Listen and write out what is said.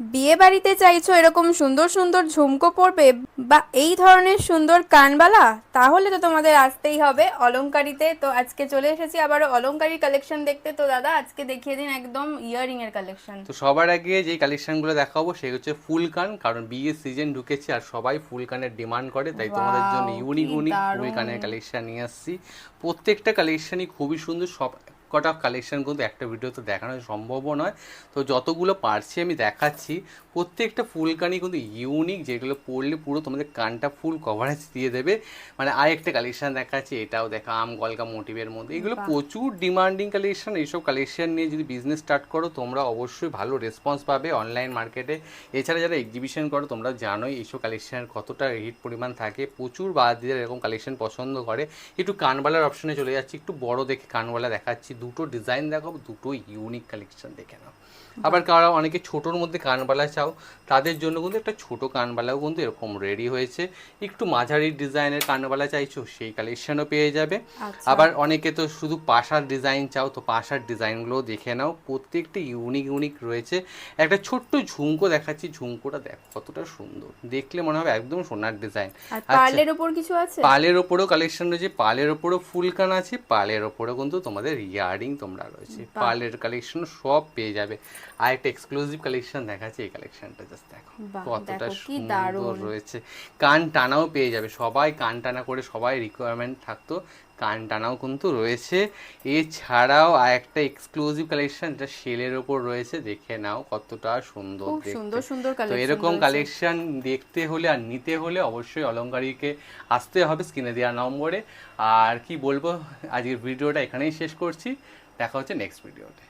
বিয়ে বাড়িতে চাইছো এরকম সুন্দর সুন্দর ঝুমকো পরবে বা এই ধরনের সুন্দর কানবালা তাহলে তো তোমাদের আসতেই হবে অলংকারিতে। তো আজকে চলে এসেছি আবারও অলংকারী কালেকশন দেখতে। তো দাদা আজকে দেখিয়ে দিন একদম ইয়ারিং এর কালেকশন তো সবার আগে যেই কালেকশনগুলো দেখাবো সেই হচ্ছে ফুল কান কারণ বিয়ের সিজন ঢুকেছে আর সবাই ফুল কানের ডিমান্ড করে তাই তোমাদের জন্য ইউনিক ইউনিক ফুল কানের কালেকশন নিয়ে আসছি। প্রত্যেকটা কালেকশনই খুবই সুন্দর সব কটা কালেকশান কিন্তু একটা ভিডিওতে দেখানো সম্ভবও নয়। তো যতগুলো পারছি আমি দেখাচ্ছি প্রত্যেকটা ফুলকানি কিন্তু ইউনিক যেগুলো পরলে পুরো তোমাদের কানটা ফুল কভারেজ দিয়ে দেবে। মানে আরেকটা কালেকশান দেখাচ্ছি এটাও দেখা আম গলকা মোটিভের মধ্যে। এগুলো প্রচুর ডিমান্ডিং কালেকশান এইসব কালেকশান নিয়ে যদি বিজনেস স্টার্ট করো তোমরা অবশ্যই ভালো রেসপন্স পাবে অনলাইন মার্কেটে এছাড়া যারা এক্সিবিশন করো তোমরা জানোই এইসব কালেকশনের কতটা হিট পরিমাণ থাকে। প্রচুর বাদীরা এরকম কালেকশান পছন্দ করে। একটু কানবালার অপশনে চলে যাচ্ছি একটু বড় দেখে কানবালা দেখাচ্ছি দুটো ডিজাইন দেখাবো দুটো ইউনিক কালেকশন দেখে নাও। আবার কারা অনেকে ছোটোর মধ্যে কানবালা চাও তাদের জন্য কিন্তু একটা ছোট কানবালাও কিন্তু এরকম রেডি হয়েছে। একটু মাঝারি ডিজাইনের কানবালা চাইছো সেই কালেকশনও পেয়ে যাবে। আচ্ছা। আবার অনেকে তো শুধু পাশার ডিজাইন চাও তো পাশার ডিজাইনগুলো দেখে নাও। প্রত্যেকটা ইউনিক ইউনিক রয়েছে। একটা ছোট্ট ঝুমকো দেখাচ্ছি ঝুমকোটা দেখো কতটা সুন্দর। দেখলে মনে হবে একদম সোনার ডিজাইন আর পার্লের উপর কিছু আছে? পালের ওপরেও কালেকশন রয়েছে পালের ওপরেও ফুলকান আছে পালের ওপরেও কিন্তু তোমাদের ইয়ারিং তোমরা রয়েছে। পার্লের কালেকশন সব পেয়ে যাবে। আর একটা এক্সক্লুসিভ কালেকশন দেখাচ্ছে এই কালেকশনটা জাস্ট দেখো। কতটা সুন্দর রয়েছে। কান টানাও পেয়ে যাবে সবাই কান টানা করে সবাই রিকোয়ারমেন্ট থাকতো। কান টানাও কিন্তু রয়েছে। এছাড়াও আর একটা এক্সক্লুসিভ কালেকশন যেটা সেলের ওপর রয়েছে দেখে নাও কতটা সুন্দর সুন্দর সুন্দর তো এরকম কালেকশন দেখতে হলে আর নিতে হলে অবশ্যই অলঙ্কারীকে আসতে হবে স্ক্রিনে দেওয়া নম্বরে। আর কি বলব আজকের ভিডিওটা এখানেই শেষ করছি। দেখা হচ্ছে নেক্সট ভিডিওতে